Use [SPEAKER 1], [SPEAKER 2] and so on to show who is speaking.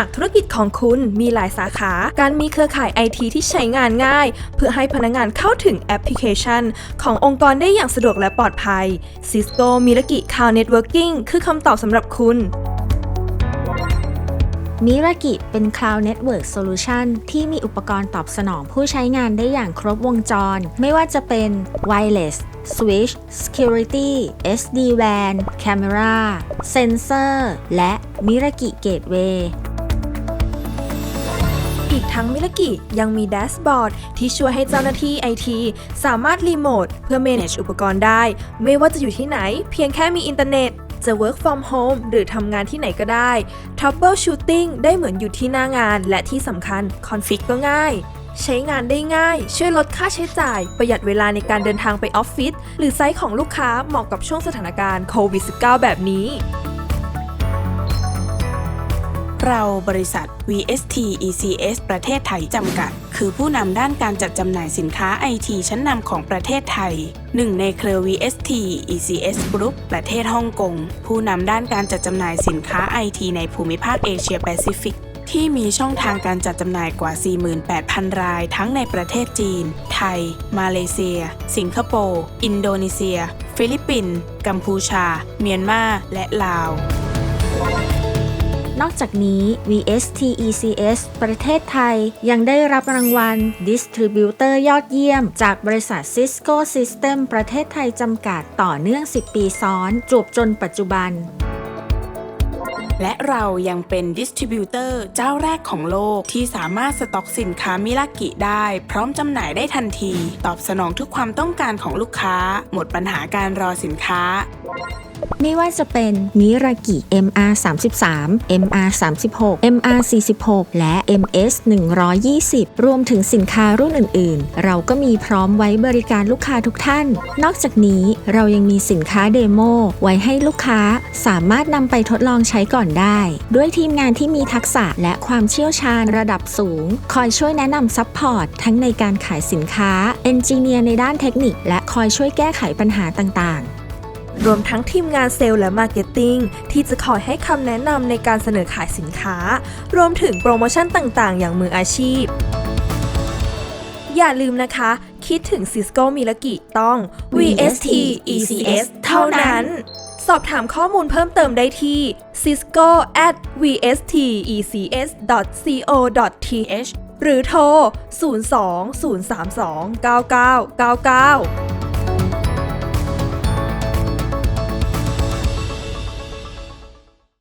[SPEAKER 1] หากธุรกิจของคุณมีหลายสาขา การมีเครือข่ายไอทีที่ใช้งานง่าย เพื่อให้พนักงานเข้าถึงแอปพลิเคชัน ขององค์กรได้อย่างสะดวกและปลอดภัย Cisco Miraki Cloud Networking คือคำตอบสำหรับคุณ
[SPEAKER 2] มิรากิเป็น Cloud Network Solution ที่มีอุปกรณ์ตอบสนองผู้ใช้งานได้อย่างครบวงจร ไม่ว่าจะเป็น Wireless Switch Security SD-WAN Camera Sensor และ Miraki Gateway
[SPEAKER 1] ทั้งมิลกิยังมีแดชบอร์ดที่ช่วยให้เจ้าหน้าที่ไอทีสามารถรีโมทเพื่อ manage อุปกรณ์ได้ ไม่ว่าจะอยู่ที่ไหน เพียงแค่มีอินเทอร์เน็ตจะ work from home หรือทำงานที่ไหนก็ได้ troubleshooting ได้เหมือนอยู่ที่หน้างาน และที่สำคัญ config ก็ง่าย ใช้งานได้ง่าย ช่วยลดค่าใช้จ่าย ประหยัดเวลาในการเดินทางไปออฟฟิศหรือไซต์ของลูกค้าเหมาะกับช่วงสถานการณ์โควิด -19 แบบนี้
[SPEAKER 3] เราบริษัท VST ECS ประเทศไทยจำกัด คือผู้นำด้านการจัดจำหน่ายสินค้าไอทีชั้นนำของประเทศไทย หนึ่งในเครือ VST ECS Group ประเทศฮ่องกง ผู้นำด้านการจัดจำหน่ายสินค้าไอทีในภูมิภาคเอเชียแปซิฟิกที่มีช่องทางการจัดจำหน่ายกว่า 48,000 รายทั้งในประเทศจีน ไทย มาเลเซีย สิงคโปร์ อินโดนีเซีย ฟิลิปปินส์ กัมพูชา เมียนมา และลาว
[SPEAKER 2] นอกจากนี้ VST ECS ประเทศไทยยังได้รับรางวัล Distributor ยอดเยี่ยม จากบริษัท Cisco System ประเทศไทยจำกัดต่อเนื่อง 10 ปีซ้อน จวบจนปัจจุบัน
[SPEAKER 3] และเรายังเป็นดิสติบิวเตอร์เจ้าแรกของโลกที่สามารถสต็อกสินค้ามิลากิได้ พร้อมจำหน่ายได้ทันที ตอบสนองทุกความต้องการของลูกค้า หมดปัญหาการรอสินค้า
[SPEAKER 2] ไม่ว่าจะเป็นมิรากิ MR 33 MR 36 MR 46 และ MS 120 รวมถึงสินค้ารุ่นอื่น ๆ เราก็มีพร้อมไว้บริการลูกค้าทุกท่าน นอกจากนี้เรายังมีสินค้าเดโมไว้ให้ลูกค้าสามารถนำไปทดลองใช้ก่อนได้ ด้วยทีมงานที่มีทักษะและความเชี่ยวชาญระดับสูง คอยช่วยแนะนำซัพพอร์ตทั้งในการขายสินค้าเอนจิเนียร์ในด้านเทคนิค และคอยช่วยแก้ไขปัญหาต่าง ๆ
[SPEAKER 1] รวมทั้งทีมงานเซลล์และมาร์เก็ตติ้งที่จะคอยให้คำแนะนำในการเสนอขายสินค้า รวมถึงโปรโมชั่นต่างๆ อย่างมืออาชีพ อย่าลืมนะคะ คิดถึง Cisco m i l a g i ต้อง VST ECS เท่านั้น สอบถามข้อมูลเพิ่มเติมได้ที่ cisco at vstecs.co.th หรือโทร 02 032 9999